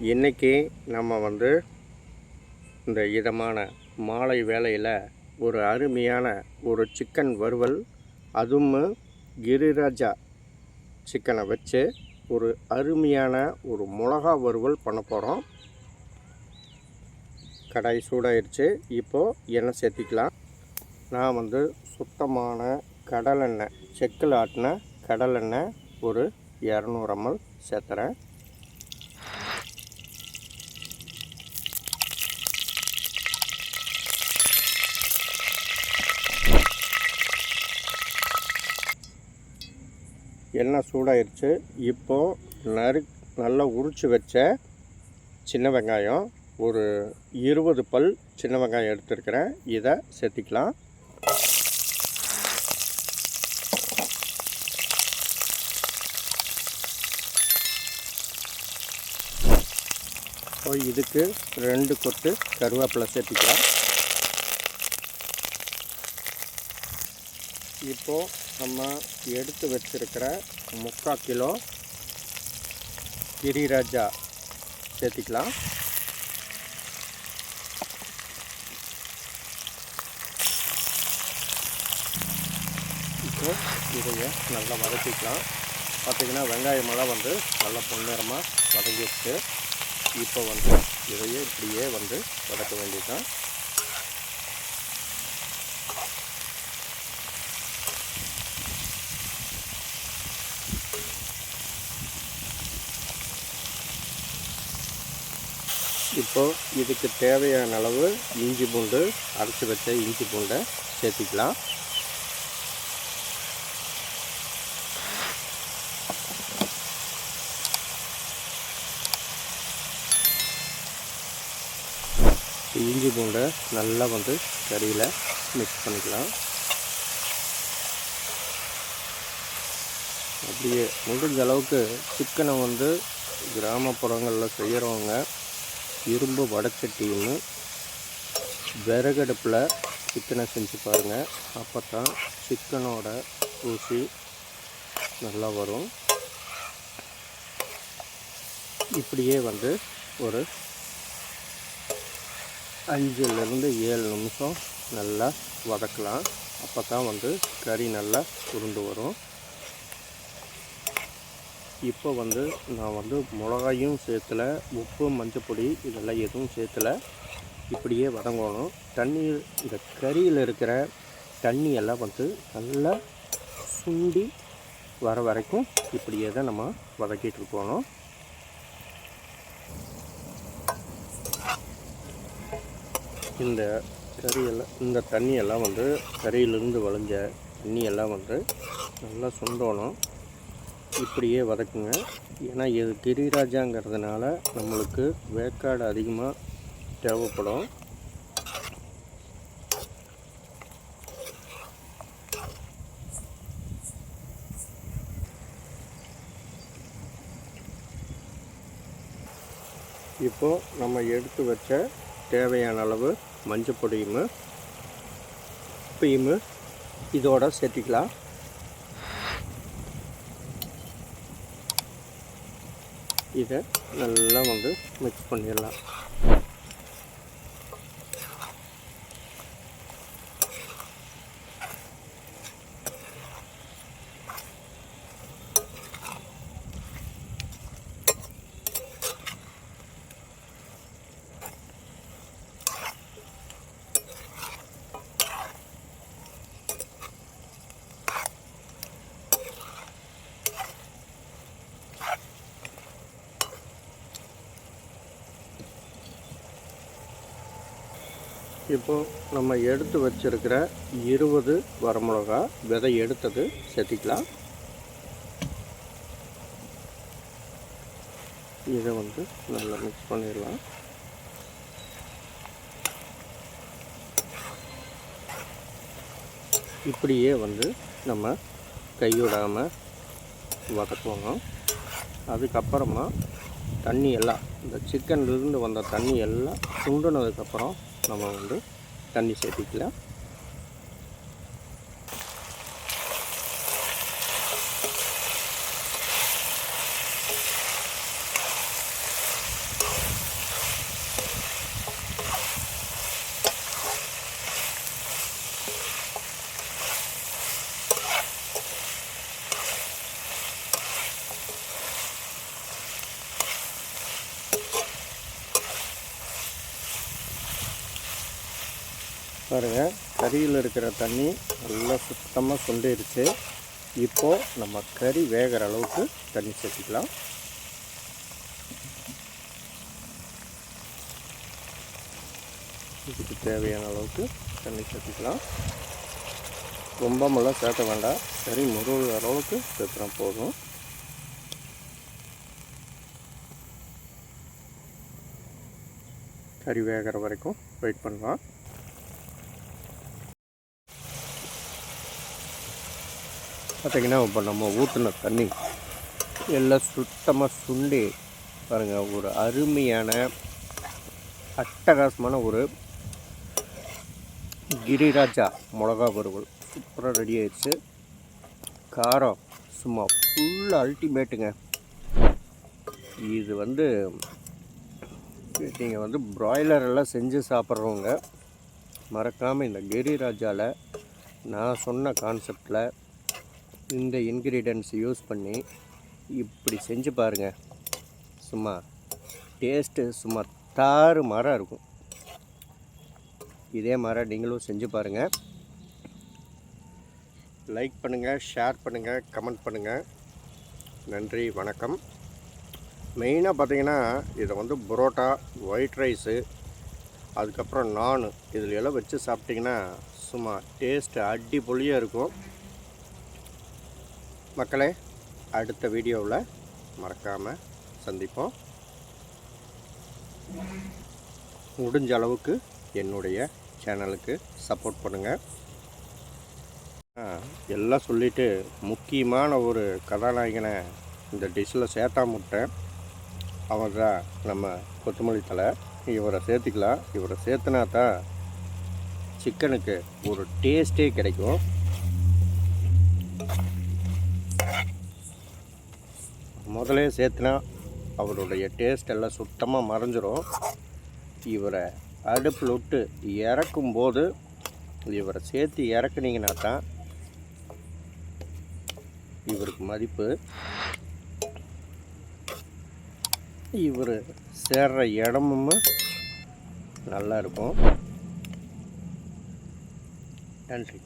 இன்றைக்கி நம்ம வந்து இந்த இதமான மாலை வேளையில் ஒரு அருமையான ஒரு சிக்கன் வறுவல் அதுவும் கிரிராஜா சிக்கனை வச்சு ஒரு அருமையான ஒரு மிளகா வறுவல் பண்ண போகிறோம் கடாய் சூடாயிருச்சு. இப்போது எண்ணெய் சேர்த்திக்கலாம். நான் வந்து சுத்தமான கடலெண்ணெய் செக்கில் ஆட்டின கடலெண்ணெய் ஒரு இரநூறு எம்எல் சேர்த்துறேன். எண்ணெய் சூடாயிருச்சு. இப்போது நறு நல்லா உரிச்சு வச்ச சின்ன வெங்காயம் ஒரு இருபது பல் சின்ன வெங்காயம் எடுத்துருக்கிறேன். இதை சேர்த்திக்கலாம். இப்போ இதுக்கு ரெண்டு கொத்து கருவேப்பிலை சேர்த்திக்கலாம். இப்போது நம்ம எடுத்து வச்சிருக்கிற முக்கால் கிலோ கிரிராஜா சேர்த்திக்கலாம். இப்போ இதையை நல்லா வதக்கிக்கலாம். பார்த்திங்கன்னா வெங்காயமெல்லாம் வந்து நல்லா பொன்னிறமாக வதங்கிடுச்சு. இப்போ வந்து இதையே இப்படியே வந்து வதக்க வேண்டியதுதான். இப்போது இதுக்கு தேவையான அளவு இஞ்சி பூண்டு அரைச்சி வச்ச இஞ்சி பூண்டை சேர்த்திக்கலாம். இஞ்சி பூண்டை நல்லா வந்து கறியில் மிக்ஸ் பண்ணிக்கலாம். அப்படியே முடிஞ்ச அளவுக்கு சிக்கனை வந்து கிராமப்புறங்களில் செய்கிறவங்க இரும்பு வடச்சட்டின்னு விறகடுப்பில் சிக்கனை செஞ்சு பாருங்கள் அப்போ தான் சிக்கனோட ருசி நல்லா வரும். இப்படியே வந்து ஒரு அஞ்சுலேருந்து ஏழு நிமிஷம் நல்லா வதக்கலாம். அப்போ தான் வந்து கறி நல்லா உருண்டு வரும். இப்போ வந்து நான் வந்து மிளகாயும் சேர்த்துல உப்பு மஞ்சப்பொடி இதெல்லாம் எதுவும் சேர்த்துல இப்படியே வதங்கணும். தண்ணீர் இந்த கறியில் இருக்கிற தண்ணி எல்லாம் வந்து நல்லா சுண்டி வர வரைக்கும் இப்படியே தான் நம்ம வதக்கிட்டு போகணும் இந்த கறியெல்லாம் இந்த தண்ணியெல்லாம் வந்து கறியிலிருந்து வளைஞ்ச தண்ணியெல்லாம் வந்து நல்லா சுண்டணும். இப்படியே வதக்குங்க. ஏன்னா இது கிரிராஜாங்கிறதுனால நம்மளுக்கு வேக்காடு அதிகமாக தேவைப்படும். இப்போது நம்ம எடுத்து வச்ச தேவையான அளவு மஞ்சள் பொடியும் இதோட சேர்த்திக்கலாம். இதை நல்லா வந்து மிக்ஸ் பண்ணிடலாம். இப்போ நம்ம எடுத்து வச்சுருக்கிற இருபது வரமிளகா விதை எடுத்தது சேர்த்திக்கலாம். இதை வந்து நல்லா மிக்ஸ் பண்ணிடலாம். இப்படியே வந்து நம்ம கைவிடாமல் வதக்குவோம் அதுக்கப்புறமா தண்ணி எல்லாம் இந்த சிக்கன்லேருந்து வந்த தண்ணி எல்லாம் சுண்டுனதுக்கப்புறம் நம்ம வந்து தண்ணி சேர்த்திக்கலாம். பாருங்கள் கறியில் இருக்கிற தண்ணி நல்லா சுத்தமாக சுண்டிருச்சு. இப்போது நம்ம கறி வேகிற அளவுக்கு தண்ணி சேர்த்துக்கலாம். இதுக்கு தேவையான அளவுக்கு தண்ணி சேர்த்துக்கலாம். ரொம்ப முல்லாம் சேர்த்த வேண்டாம். கறி முருகிற அளவுக்கு சேர்த்துனா போதும். கறி வேகிற வரைக்கும் வெயிட் பண்ணலாம். பார்த்திங்கன்னா இப்போ நம்ம ஊற்றின தண்ணி எல்லாம் சுத்தமாக சுண்டி. பாருங்கள் ஒரு அருமையான அட்டகாசமான ஒரு கிரிராஜா மிளகா வறுவல். சூப்பராக ரெடி ஆயிடுச்சு. காரம் சும்மா ஃபுல் அல்டிமேட்டுங்க இது வந்து நீங்கள் வந்து பிராய்லர் எல்லாம் செஞ்சு சாப்பிட்றவங்க மறக்காமல் இந்த கிரிராஜாவில் நான் சொன்ன கான்செப்டில் இந்த இன்க்ரீடியன்ஸ் யூஸ் பண்ணி இப்படி செஞ்சு பாருங்கள் சும்மா டேஸ்ட்டு சும்மா தாறு மரம் இருக்கும். இதே மாதிரி நீங்களும் செஞ்சு பாருங்கள் லைக் பண்ணுங்கள் ஷேர் பண்ணுங்கள் கமெண்ட் பண்ணுங்கள் நன்றி வணக்கம். மெயினாக பார்த்தீங்கன்னா இதை வந்து புரோட்டா ஒயிட் ரைஸு அதுக்கப்புறம் நான் இதில் எல்லாம் வச்சு சாப்பிட்டிங்கன்னா சும்மா டேஸ்ட்டு அடிப்பொலியாக இருக்கும். மக்களே அடுத்த வீடியோவில் மறக்காமல் சந்திப்போம். முடிஞ்ச அளவுக்கு என்னுடைய சேனலுக்கு சப்போர்ட் பண்ணுங்கள் எல்லாம் சொல்லிவிட்டு முக்கியமான ஒரு கதாநாயகனை இந்த டிஷ்ஷில் சேர்த்தாம விட்டேன் அவர் தான் நம்ம கொத்தமல்லி தலை இவரை சேர்த்துக்கலாம். இவரை சேர்த்துனா தான் சிக்கனுக்கு ஒரு டேஸ்ட்டே கிடைக்கும். முதலே சேர்த்துனா அவருடைய டேஸ்ட் எல்லாம் சுத்தமாக மறைஞ்சிரும். இவரை அடுப்பில் விட்டு இறக்கும்போது இவரை சேர்த்து இறக்குனீங்கன்னா தான் இவருக்கு மதிப்பு. இவர் சேர்ற இடமும் நல்லா இருக்கும். நன்றி.